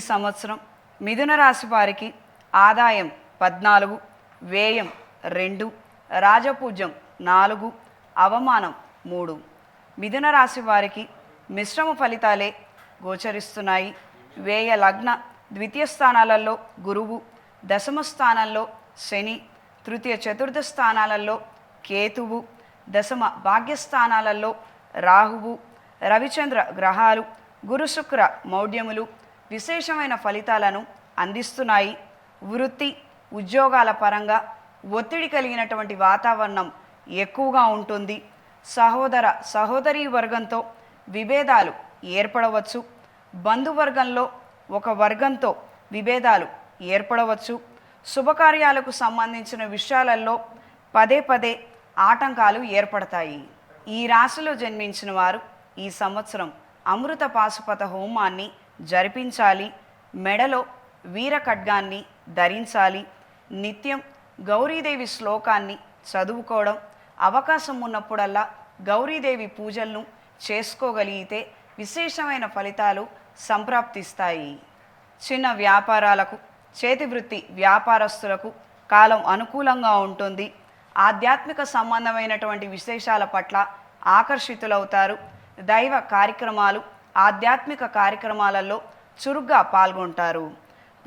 సంవత్సరం మిథున రాశి వారికి ఆదాయం పద్నాలుగు వ్యయం రెండు రాజపూజ్యం నాలుగు అవమానం మూడు. మిథున రాశి వారికి మిశ్రమ ఫలితాలే గోచరిస్తున్నాయి. వ్యయ లగ్న ద్వితీయ స్థానాలలో గురువు దశమ స్థానంలో శని తృతీయ చతుర్థ స్థానాలలో కేతువు దశమ భాగ్యస్థానాలలో రాహువు రవిచంద్ర గ్రహాలు గురు శుక్ర మౌఢ్యములు విశేషమైన ఫలితాలను అందిస్తున్నాయి. వృత్తి ఉద్యోగాల పరంగా ఒత్తిడి కలిగినటువంటి వాతావరణం ఎక్కువగా ఉంటుంది. సహోదర సహోదరీ వర్గంతో విభేదాలు ఏర్పడవచ్చు. బంధువర్గంలో ఒక వర్గంతో విభేదాలు ఏర్పడవచ్చు. శుభకార్యాలకు సంబంధించిన విషయాలలో పదే పదే ఆటంకాలు ఏర్పడతాయి. ఈ రాశిలో జన్మించిన వారు ఈ సంవత్సరం అమృత పాశుపత హోమాన్ని జరిపించాలి. మెడలో వీర ఖడ్గాన్ని ధరించాలి. నిత్యం గౌరీదేవి శ్లోకాన్ని చదువుకోవడం అవకాశం ఉన్నప్పుడల్లా గౌరీదేవి పూజలను చేసుకోగలిగితే విశేషమైన ఫలితాలు సంప్రాప్తిస్తాయి. చిన్న వ్యాపారాలకు చేతివృత్తి వ్యాపారస్తులకు కాలం అనుకూలంగా ఉంటుంది. ఆధ్యాత్మిక సంబంధమైనటువంటి విశేషాల పట్ల ఆకర్షితులవుతారు. దైవ కార్యక్రమాలు ఆధ్యాత్మిక కార్యక్రమాలలో చురుగ్గా పాల్గొంటారు.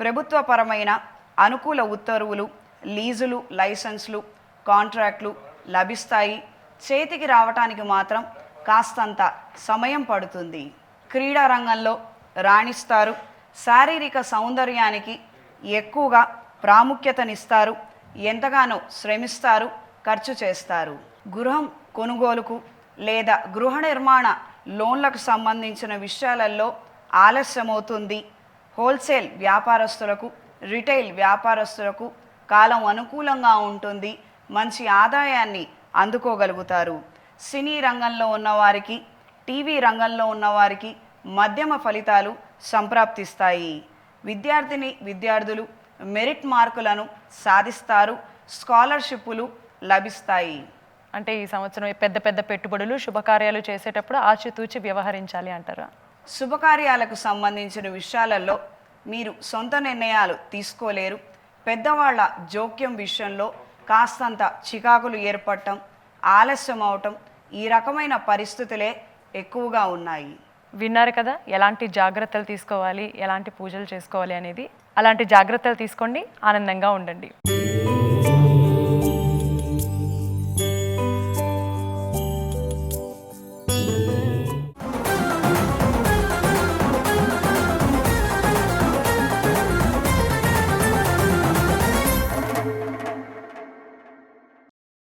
ప్రభుత్వపరమైన అనుకూల ఉత్తర్వులు లీజులు లైసెన్స్లు కాంట్రాక్ట్లు లభిస్తాయి. చేతికి రావటానికి మాత్రం కాస్తంత సమయం పడుతుంది. క్రీడా రంగంలో రాణిస్తారు. శారీరక సౌందర్యానికి ఎక్కువగా ప్రాముఖ్యతనిస్తారు. ఎంతగానో శ్రమిస్తారు ఖర్చు చేస్తారు. గృహం కొనుగోలుకు లేదా గృహ నిర్మాణ లోన్లకు సంబంధించిన విషయాలలో ఆలస్యమవుతుంది. హోల్సేల్ వ్యాపారస్తులకు రిటైల్ వ్యాపారస్తులకు కాలం అనుకూలంగా ఉంటుంది. మంచి ఆదాయాన్ని అందుకోగలుగుతారు. సినీ రంగంలో ఉన్నవారికి టీవీ రంగంలో ఉన్నవారికి మధ్యమ ఫలితాలు సంప్రాప్తిస్తాయి. విద్యార్థిని విద్యార్థులు మెరిట్ మార్కులను సాధిస్తారు. స్కాలర్షిప్పులు లభిస్తాయి. అంటే ఈ సంవత్సరం పెద్ద పెద్ద పెట్టుబడులు శుభకార్యాలు చేసేటప్పుడు ఆచితూచి వ్యవహరించాలి అంటారా? శుభకార్యాలకు సంబంధించిన విషయాలలో మీరు సొంత నిర్ణయాలు తీసుకోలేరు. పెద్దవాళ్ళ జోక్యం విషయంలో కాస్తంత చికాకులు ఏర్పడటం ఆలస్యం అవటం ఈ రకమైన పరిస్థితులే ఎక్కువగా ఉన్నాయి. విన్నారు కదా ఎలాంటి జాగ్రత్తలు తీసుకోవాలి ఎలాంటి పూజలు చేసుకోవాలి అనేది. అలాంటి జాగ్రత్తలు తీసుకోండి ఆనందంగా ఉండండి.